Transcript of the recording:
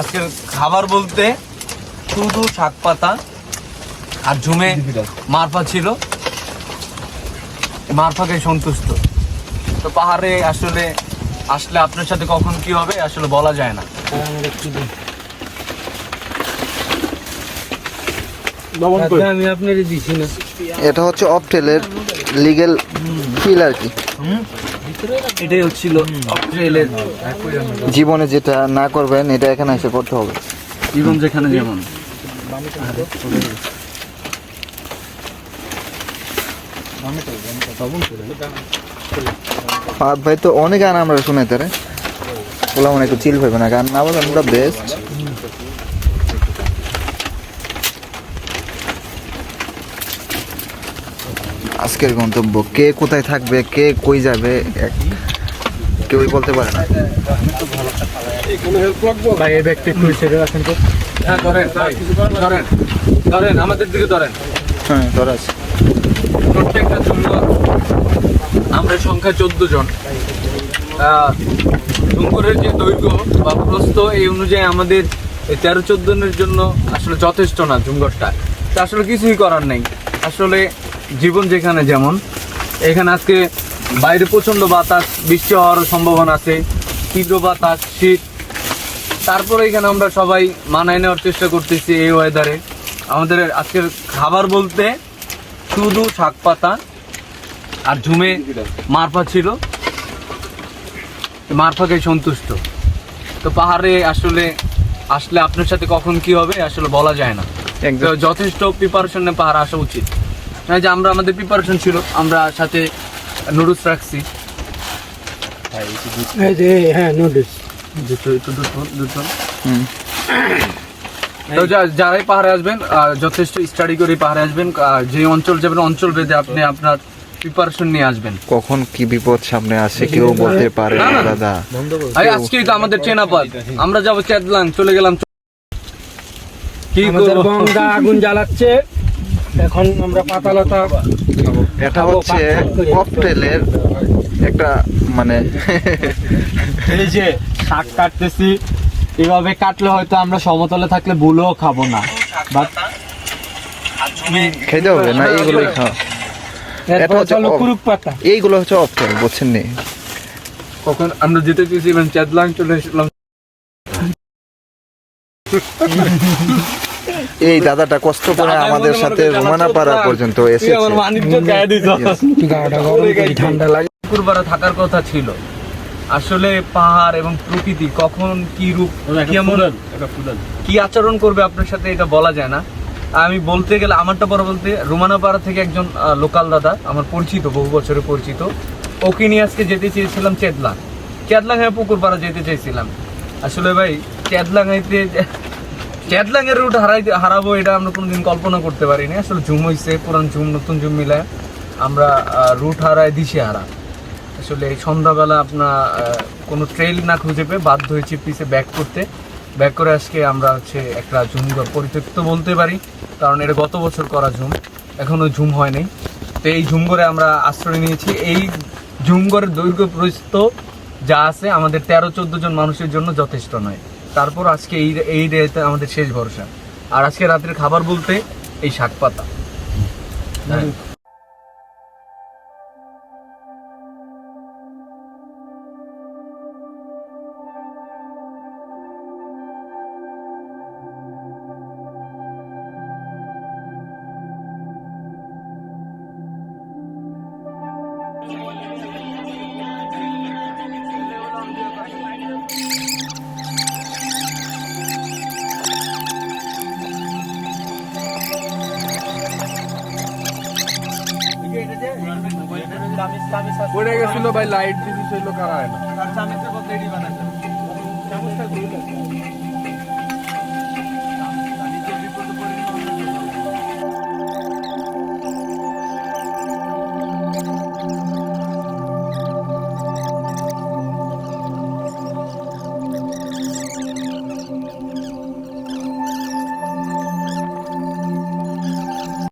আজকের খাবার বলতে শুধু শাক পাতা আর ঝুমে মারফা ছিল। মারফাকে সন্তুষ্ট। তো পাহাড়ে আসলে আসলে আপনার সাথে কখন কি হবে আসলে বলা যায় না। আমি আপনার না। এটা হচ্ছে অপটেলের লিগেল ফিল আর কি। এটাই হচ্ছিল জীবনে যেটা না করবেন এটা এখানে এসে করতে হবে। জীবন যেখানে যেমন। ভাই তো অনেক গান আমরা শুনে তারে মনে একটু চিল পাইবে না। গান না বলে আমরা বেস্ট আজকের গন্তব্য। কে কোথায় থাকবে কে কই যাবে এক- কেউই বলতে পারে না। ভাই এই ব্যক্তি একটু ছেড়ে রাখেন তো। হ্যাঁ ধরেন ভাই, ধরেন ধরেন আমাদের দিকে ধরেন। হ্যাঁ তোর আছে। প্রত্যেকটা জন্য আমরা সংখ্যা চোদ্দ জন। ডুঙ্গরের যে দৈর্ঘ্য বা প্রস্থ এই অনুযায়ী আমাদের তেরো চোদ্দ জনের জন্য আসলে যথেষ্ট না ডুঙ্গরটা তা আসলে কিছুই করার নেই। আসলে জীবন যেখানে যেমন। এখানে আজকে বাইরে প্রচণ্ড বাতাস বৃষ্টি হওয়ার সম্ভাবনা আছে তীব্র বাতাস শীত। তারপরে এখানে আমরা সবাই মানায় নেওয়ার চেষ্টা করতেছি এই ওয়েদারে আমাদের আজকের খাবার বলতে শুধু শাক পাতা আর ঝুমে মারফা ছিল। মারফাকে সন্তুষ্ট। তো পাহাড়ে আসলে আসলে আপনার সাথে কখন কি হবে আসলে বলা যায় না। যথেষ্ট প্রিপারেশনে পাহাড় আসা উচিত। না যে আমরা আমাদের প্রিপারেশন ছিল আমরা সাথে নুডলস রাখছি। হ্যাঁ নোটিস দুটো একটু দুটো দুটো হুম। তো যারাই পাহাড়ে আসবেন যথেষ্ট স্টাডি করে পাহাড়ে আসবেন যে অঞ্চল যাবেন অঞ্চল ভেদে আপনি আপনার প্রিপারেশন নিয়ে আসবেন। কখন কি বিপদ সামনে আসে কেউ বলতে পারে না দাদা। আরে আজকেই তো আমাদের ট্রেন আপাত আমরা যাব চেতলাং চলে গেলাম। কি করব? আগুন জ্বালাচ্ছে। এখন আমরা পাতালতা এটা হচ্ছে ককটেলের একটা মানে এই যে শাক কাটতেছি এভাবে কাটলে হয়তো আমরা সমতলে থাকলে বুলেও খাব না। বাট খেতে হবে না এইগুলোই খাও। এরপর হচ্ছে চলো কুরুক পাতা। এইগুলো হচ্ছে অপটেল বুঝছেন নি কখন আমরা যেতে চেয়েছিলাম চেতলাং চলে এসেছিলাম এই দাদাটা কষ্ট করে আমাদের সাথে রোমানাপাড়া পর্যন্ত এসেছে। দিত গাটা গরম করে ঠান্ডা লাগে। শুক্রবারে থাকার কথা ছিল। আসলে পাহাড় এবং প্রকৃতি কখন কি রূপ কেমন কি আচরণ করবে আপনার সাথে এটা বলা যায় না। আমি বলতে গেলে আমারটা পরে বলতে রোমানাপাড়া থেকে একজন লোকাল দাদা আমার পরিচিত বহু বছরের পরিচিত ওকে নিয়ে আজকে যেতে চেয়েছিলাম চেদলাং চেদলাং হ্যাঁ পুকুরপাড়া যেতে চেয়েছিলাম। আসলে ভাই চেদলাঙাইতে এর রুট হারাইতে হারাবো এটা আমরা কোনোদিন কল্পনা করতে পারিনি। আসলে ঝুম হইছে, পুরান ঝুম, নতুন ঝুম মিলায় আমরা রুট হারায় দিশে হারা। আসলে এই সন্ধ্যাবেলা আপনার কোনো ট্রেল না খুঁজে পেয়ে বাধ্য হয়েছি পিছে ব্যাক করতে। ব্যাক করে আজকে আমরা হচ্ছে একটা ঘর পরিত্যক্ত বলতে পারি, কারণ এটা গত বছর করা ঝুম, এখনও ঝুম হয়নি তো এই ঝুম ঘরে আমরা আশ্রয় নিয়েছি। এই ঘরের দৈর্ঘ্য প্রস্থ যা আছে, আমাদের তেরো, চোদ্দ জন মানুষের জন্য যথেষ্ট নয়। তারপর আজকে এই এই রেতে আমাদের শেষ ভরসা। আর আজকে রাতের খাবার বলতে এই শাক পাতা। পড়ে গেছিল ভাই লাইট সেগুলো কারা হয় না